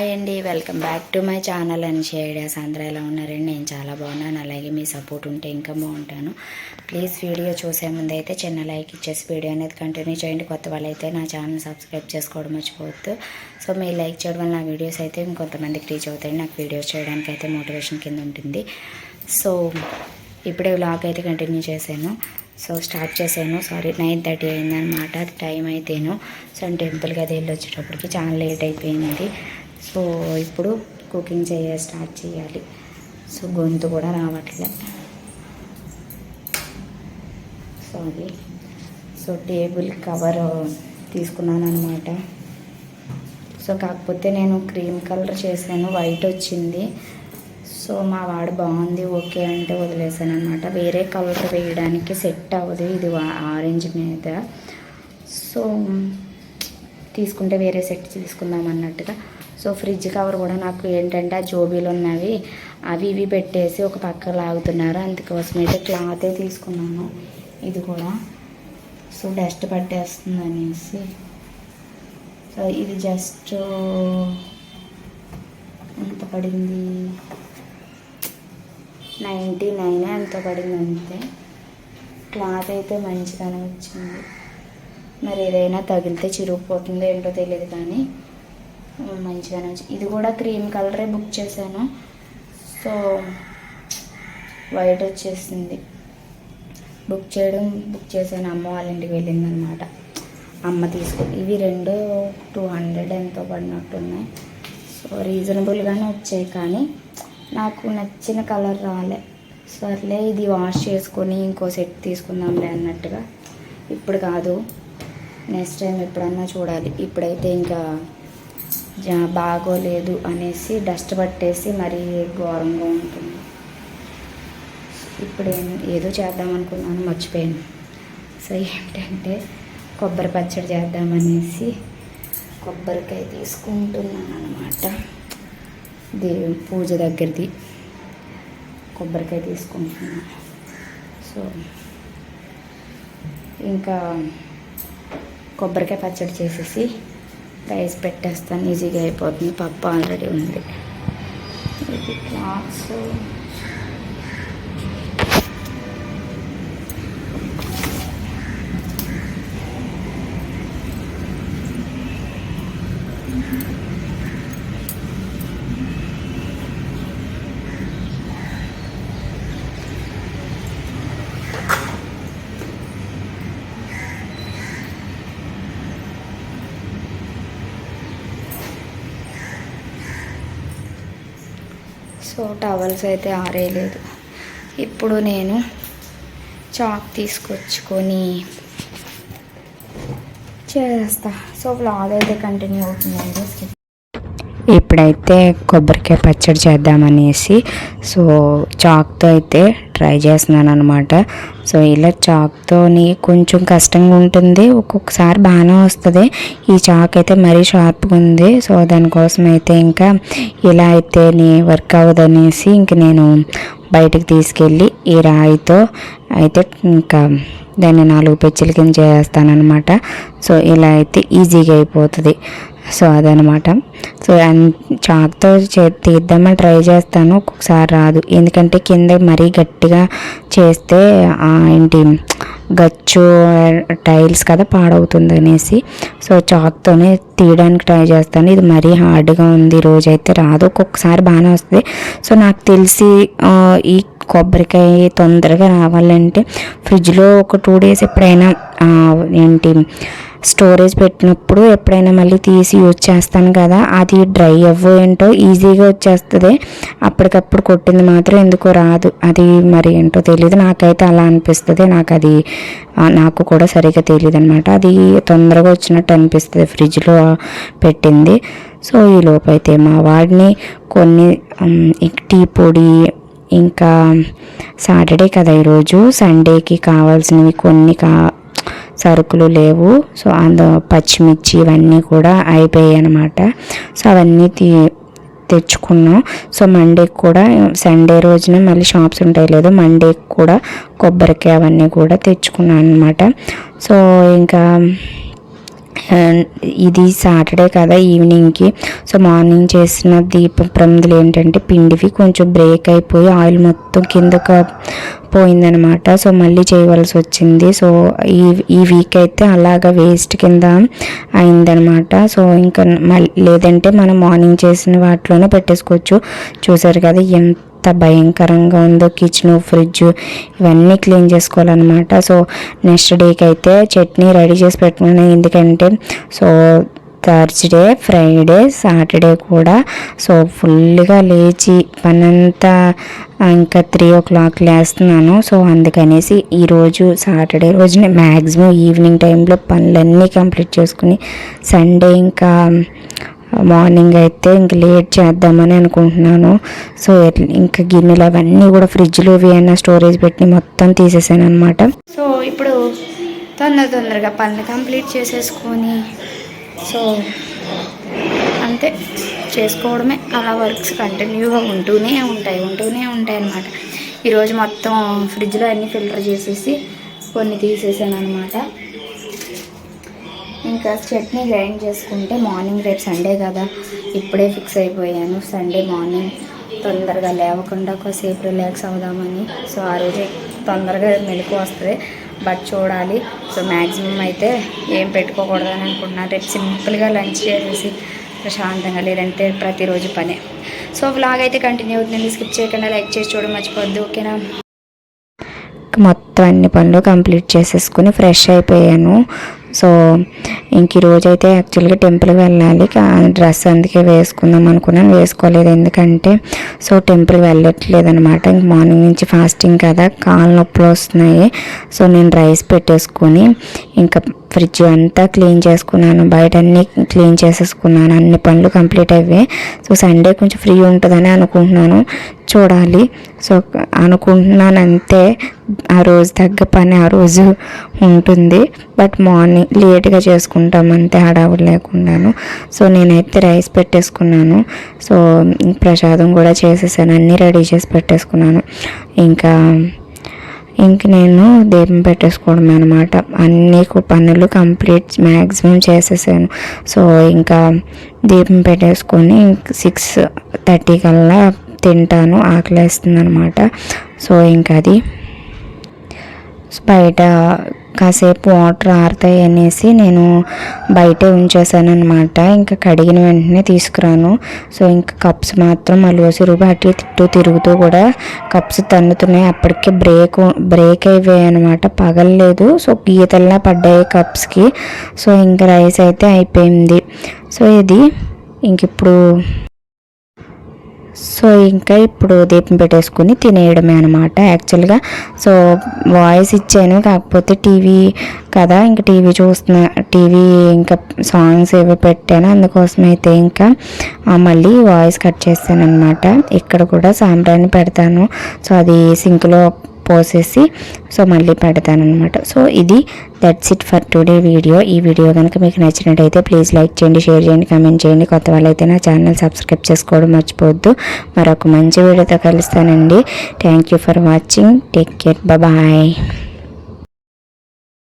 Hi అండి welcome back to my channel అని షేడియాస్ అందరూ ఎలా ఉన్నారండి? నేను చాలా బాగున్నాను. అలాగే మీ సపోర్ట్ ఉంటే ఇంకా బాగుంటాను. ప్లీజ్ వీడియో చూసే ముందు అయితే చిన్న లైక్ ఇచ్చేసి వీడియో అనేది కంటిన్యూ చేయండి. కొత్త వాళ్ళైతే నా ఛానల్ సబ్స్క్రైబ్ చేసుకోవడం మర్చిపోవద్దు. సో మీరు లైక్ చేయడం వల్ల నా వీడియోస్ అయితే ఇంకొంతమందికి రీచ్ అవుతాయి. నాకు వీడియోస్ చేయడానికి అయితే మోటివేషన్ కింద ఉంటుంది. సో ఇప్పుడే వ్లాగ్ అయితే కంటిన్యూ చేశాను. సో స్టార్ట్ చేశాను. సారీ నైన్ థర్టీ అయిందనమాట టైం అయితేను. సో టెంపుల్కి అది వెళ్ళి వచ్చేటప్పటికి చాలా లేట్ అయిపోయింది. సో ఇప్పుడు కుకింగ్ చేయ స్టార్ట్ చేయాలి. సో గొంతు కూడా రావట్లే. సారీ సో టేబుల్ కవర్ తీసుకున్నాను అనమాట సో కాకపోతే నేను క్రీమ్ కలర్ చేశాను వైట్ వచ్చింది. సో మా వాడు బాగుంది ఓకే అంటే వదిలేసాను అనమాట వేరే కలర్ వేయడానికి సెట్ అవ్వదు ఇది ఆరెంజ్ మీద. సో తీసుకుంటే వేరే సెట్ తీసుకుందాం అన్నట్టుగా. సో ఫ్రిడ్జ్ కవర్ కూడా నాకు ఏంటంటే ఆ జోబీలు ఉన్నవి అవి ఇవి పెట్టేసి ఒక పక్క లాగుతున్నారు. అందుకోసం అయితే క్లాతే తీసుకున్నాను. ఇది కూడా. సో డస్ట్ పట్టేస్తుంది అనేసి. సో ఇది జస్ట్ ఎంత పడింది? నైంటీ నైన్ ఎంత పడింది అంతే. క్లాత్ అయితే మంచిగానే వచ్చింది. మరి ఏదైనా తగిలితే చిరిగిపోతుందో ఏంటో తెలియదు కానీ మంచిగానే వచ్చింది ఇది కూడా క్రీమ్ కలరే బుక్ చేశాను. సో వైట్ వచ్చేసింది. బుక్ చేయడం బుక్ చేశాను. అమ్మ వాళ్ళ ఇంటికి వెళ్ళిందనమాట. అమ్మ తీసుకు ఇవి రెండు టూ హండ్రెడ్ ఎంతో పడినట్టున్నాయి. సో రీజనబుల్గానే వచ్చాయి కానీ నాకు నచ్చిన కలర్ రాలే. సర్లే ఇది వాష్ చేసుకొని ఇంకో సెట్ తీసుకుందాంలే అన్నట్టుగా. ఇప్పుడు కాదు నెక్స్ట్ టైం ఎప్పుడన్నా చూడాలి. ఇప్పుడైతే ఇంకా జా- బాగోలేదు అనేసి డస్ట్ పట్టేసి మరీ ఘోరంగా ఉంటుంది. ఇప్పుడు ఏం- ఏదో చేద్దాం అనుకున్నాను మర్చిపోయాను. సో ఏంటంటే కొబ్బరి పచ్చడి చేద్దామనేసి కొబ్బరికాయ తీసుకుంటున్నాను అనమాట దేవి పూజ దగ్గరది కొబ్బరికాయ తీసుకుంటున్నాను. సో ఇంకా కొబ్బరికాయ పచ్చడి చేసేసి రైస్ పెట్టేస్తాను. ఈజీగా అయిపోతుంది. పప్పు ఆల్రెడీ ఉంది. ఇది క్లాత్స్. సో టవల్స్ అయితే ఆరేయలేదు. ఇప్పుడు నేను చాక్ తీసుకొచ్చుకొని చేస్తా. సో వ్లాగ్ అయితే కంటిన్యూ అవుతుందండి. ఇప్పుడైతే కొబ్బరికాయ పచ్చడి చేద్దామనేసి సో చాక్తో అయితే ట్రై చేస్తున్నాను అనమాట సో ఇలా చాక్తోని కొంచెం కష్టంగా ఉంటుంది ఒక్కొక్కసారి బాగానే వస్తుంది. ఈ చాక్ అయితే మరీ షార్ప్గా ఉంది సో దానికోసం అయితే ఇంకా ఇలా అయితే వర్క్ అవ్వదనేసి ఇంక నేను బయటకు తీసుకెళ్ళి ఈ రాయితో అయితే ఇంకా దాన్ని నాలుగు పెచ్చుల కింద చేస్తానమాట సో ఇలా అయితే ఈజీగా అయిపోతుంది. సో అదనమాట. సో అన్- చాక్తో చే తీద్దామని ట్రై చేస్తాను. ఒక్కొక్కసారి రాదు. ఎందుకంటే కింద మరీ గట్టిగా చేస్తే ఏంటి గచ్చు టైల్స్ కదా పాడవుతుంది అనేసి. సో చాక్తోనే తీయడానికి ట్రై చేస్తాను. ఇది మరీ హార్డ్గా ఉంది. ఈ రోజు అయితే రాదు. ఒక్కొక్కసారి బాగానే వస్తుంది. సో నాకు తెలిసి ఈ కొబ్బరికాయ తొందరగా రావాలంటే ఫ్రిడ్జ్లో ఒక టూ డేస్ ఎప్పుడైనా ఏంటి స్టోరేజ్ పెట్టినప్పుడు ఎప్పుడైనా మళ్ళీ తీసి యూజ్ చేస్తాను కదా అది డ్రై అవ్వో ఏంటో ఈజీగా వచ్చేస్తుంది. అప్పటికప్పుడు కొట్టింది మాత్రం ఎందుకో రాదు. అది మరి ఏంటో తెలియదు నాకైతే అలా అనిపిస్తుంది. నాకు అది నాకు కూడా సరిగ్గా తెలియదు అనమాట అది తొందరగా వచ్చినట్టు అనిపిస్తుంది ఫ్రిడ్జ్లో పెట్టింది. సో ఈ లోపైతే మా వాడిని కొన్ని టీ పొడి ఇంకా సాటర్డే కదా ఈరోజు. సండేకి కావాల్సినవి కొన్ని కా సరుకులు లేవు. సో అందులో పచ్చిమిర్చి ఇవన్నీ కూడా అయిపోయాయి అనమాట సో అవన్నీ తీ తెచ్చుకున్నాం. సో మండేకి కూడా సండే రోజున మళ్ళీ షాప్స్ ఉంటాయి లేదు మండేకి కూడా కొబ్బరికాయ అవన్నీ కూడా తెచ్చుకున్నాను అనమాట సో ఇంకా ఇది సాటర్డే కదా ఈవినింగ్కి సో మార్నింగ్ చేసిన దీప ప్రమిదలు ఏంటంటే పిండివి కొంచెం బ్రేక్ అయిపోయి ఆయిల్ మొత్తం కిందకు పోయిందనమాట. సో మళ్ళీ చేయవలసి వచ్చింది. సో ఈ ఈ వీక్ అయితే అలాగ వేస్ట్ కింద అయిందనమాట. సో ఇంకా మళ్ళీ లేదంటే మనం మార్నింగ్ చేసిన వాటిలోనే పెట్టేసుకోవచ్చు. చూసారు కదా ఎంత ఎంత భయంకరంగా ఉందో కిచెన్ ఫ్రిడ్జ్ ఇవన్నీ క్లీన్ చేసుకోవాలన్నమాట. సో నెక్స్ట్ డేకి అయితే చట్నీ రెడీ చేసి పెట్టుకున్నాను. ఎందుకంటే సో థర్స్డే ఫ్రైడే సాటర్డే కూడా. సో ఫుల్గా లేచి పనంతా ఇంకా త్రీ ఓ క్లాక్ లేస్తున్నాను. సో అందుకనేసి ఈరోజు సాటర్డే రోజున మ్యాక్సిమం ఈవినింగ్ టైంలో పనులన్నీ కంప్లీట్ చేసుకుని సండే ఇంకా మార్నింగ్ అయితే ఇంక లేట్ చేద్దామని అనుకుంటున్నాను. సో ఇంకా గిన్నెలు అవన్నీ కూడా ఫ్రిడ్జ్లో ఏమైనా స్టోరేజ్ పెట్టి మొత్తం తీసేసాను అనమాట సో ఇప్పుడు తొందర తొందరగా పనులు కంప్లీట్ చేసేసుకొని సో అంతే. చేసుకోవడమే. అలా వర్క్స్ కంటిన్యూగా ఉంటూనే ఉంటాయి ఉంటూనే ఉంటాయి అన్నమాట. ఈరోజు మొత్తం ఫ్రిడ్జ్లో అన్నీ ఫిల్టర్ చేసేసి కొన్ని తీసేసాను అనమాట ఇంకా చట్నీ గ్రైండ్ చేసుకుంటే మార్నింగ్ రేపు సండే కదా. ఇప్పుడే ఫిక్స్ అయిపోయాను. సండే మార్నింగ్ తొందరగా లేవకుండా ఒకసేపు రిలాక్స్ అవుదామని. సో ఆ రోజే తొందరగా మెలకు వస్తుంది. బట్ చూడాలి. సో మ్యాక్సిమం అయితే ఏం పెట్టుకోకూడదని అనుకుంటున్నాను రేపు సింపుల్గా లంచ్ చేసేసి ప్రశాంతంగా లేదంటే ప్రతిరోజు పనే. సో వ్లాగ్ అయితే కంటిన్యూ అవుతుంది. స్కిప్ చేయకుండా లైక్ చేసి చూడడం మర్చిపోద్దు ఓకేనా? మొత్తం అన్ని పనులు కంప్లీట్ చేసేసుకుని ఫ్రెష్ అయిపోయాను. సో ఇంక ఈరోజు అయితే యాక్చువల్గా టెంపుల్కి వెళ్ళాలి. డ్రెస్ అందుకే వేసుకుందాం అనుకున్నాను. వేసుకోలేదు ఎందుకంటే సో టెంపుల్ వెళ్ళట్లేదు అనమాట ఇంక మార్నింగ్ నుంచి ఫాస్టింగ్ కదా కాళ్ళ నొప్పులు వస్తున్నాయి. సో నేను రైస్ పెట్టేసుకొని ఇంకా ఫ్రిడ్జ్ అంతా క్లీన్ చేసుకున్నాను. బయట అన్నీ క్లీన్ చేసేసుకున్నాను. అన్ని పనులు కంప్లీట్ అయ్యాయి. సో సండే కొంచెం ఫ్రీ ఉంటుందని అనుకుంటున్నాను. చూడాలి. సో అనుకుంటున్నాను అంతే. ఆ రోజు తగ్గ పని ఆ రోజు ఉంటుంది. బట్ మార్నింగ్ లేట్గా చేసుకుంటాం. అంతే హడావుడు లేకుండాను. సో నేనైతే రైస్ పెట్టేసుకున్నాను. సో ప్రసాదం కూడా చేసేసాను. అన్నీ రెడీ చేసి పెట్టేసుకున్నాను. ఇంకా ఇంక నేను దీపం పెట్టేసుకోవడమే అనమాట అన్ని పనులు కంప్లీట్ మ్యాక్సిమం చేసేసాను. సో ఇంకా దీపం పెట్టేసుకొని సిక్స్ థర్టీ కల్లా తింటాను ఆకలేస్తుంది అనమాట సో ఇంకా అది బయట కాసేపు వాటర్ ఆరుతాయి అనేసి నేను బయటే ఉంచేసాను అనమాట ఇంకా కడిగిన వెంటనే తీసుకురాను. సో ఇంకా కప్స్ మాత్రం మళ్ళీ రూపు అటు తిట్టు తిరుగుతూ కూడా కప్స్ తన్నుతున్నాయి. అప్పటికే బ్రేక్ బ్రేక్ అయిపోయాయి అనమాట పగలలేదు సో గీతల్లా పడ్డాయి కప్స్కి. సో ఇంకా రైస్ అయితే అయిపోయింది. సో ఇది ఇంక ఇప్పుడు సో ఇంకా ఇప్పుడు దీపం పెట్టేసుకుని తినేయడమే అనమాట యాక్చువల్గా సో వాయిస్ ఇచ్చాను కాకపోతే టీవీ కదా ఇంకా టీవీ చూస్తున్నా టీవీ ఇంకా సాంగ్స్ ఏవో పెట్టాను అందుకోసం అయితే ఇంకా మళ్ళీ వాయిస్ కట్ చేస్తాను అనమాట ఇక్కడ కూడా సాంబ్రాన్ని పెడతాను. సో అది సింక్లో పోసేసి సో మళ్ళీ పెడతాను అనమాట సో ఇది that's it for today video ఈ వీడియో కనుక మీకు నచ్చినట్టయితే ప్లీజ్ లైక్ చేయండి షేర్ చేయండి కామెంట్ చేయండి. కొత్త వాళ్ళైతే నా ఛానల్ సబ్స్క్రైబ్ చేసుకోవడం మర్చిపోవద్దు. మరొక మంచి వీడియోతో కలుస్తానండి. Thank you for watching take care bye